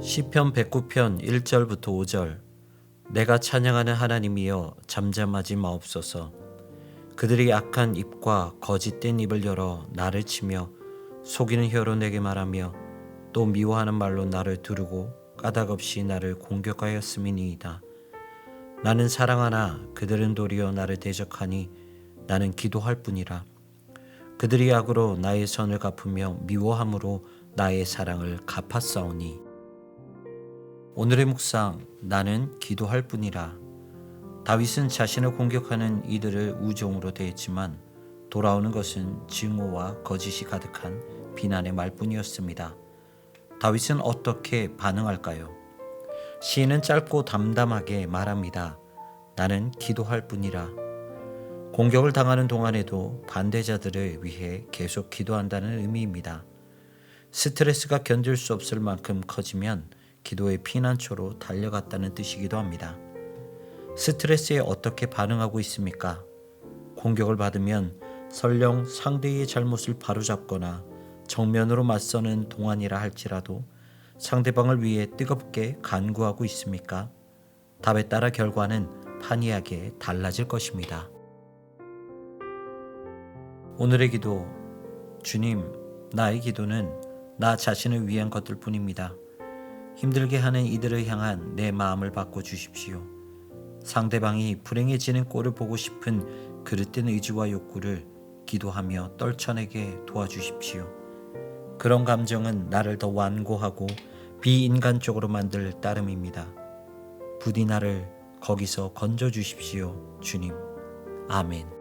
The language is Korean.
시편 109편 1절부터 5절. 내가 찬양하는 하나님이여 잠잠하지 마옵소서. 그들이 악한 입과 거짓된 입을 열어 나를 치며 속이는 혀로 내게 말하며 또 미워하는 말로 나를 두르고 까닭없이 나를 공격하였음이니이다. 나는 사랑하나 그들은 도리어 나를 대적하니 나는 기도할 뿐이라. 그들이 악으로 나의 선을 갚으며 미워함으로 나의 사랑을 갚았사오니 오늘의 묵상 나는 기도할 뿐이라 다윗은 자신을 공격하는 이들을 우정으로 대했지만 돌아오는 것은 증오와 거짓이 가득한 비난의 말뿐이었습니다. 다윗은 어떻게 반응할까요? 시인은 짧고 담담하게 말합니다. 나는 기도할 뿐이라. 공격을 당하는 동안에도 반대자들을 위해 계속 기도한다는 의미입니다. 스트레스가 견딜 수 없을 만큼 커지면 기도의 피난처로 달려갔다는 뜻이기도 합니다. 스트레스에 어떻게 반응하고 있습니까? 공격을 받으면 설령 상대의 잘못을 바로잡거나 정면으로 맞서는 동안이라 할지라도 상대방을 위해 뜨겁게 간구하고 있습니까? 답에 따라 결과는 판이하게 달라질 것입니다. 오늘의 기도 주님, 나의 기도는 나 자신을 위한 것들 뿐입니다. 힘들게 하는 이들을 향한 내 마음을 바꿔 주십시오. 상대방이 불행해지는 꼴을 보고 싶은 그릇된 의지와 욕구를 기도하며 떨쳐내게 도와주십시오. 그런 감정은 나를 더 완고하고 비인간적으로 만들 따름입니다. 부디 나를 거기서 건져 주십시오, 주님. 아멘.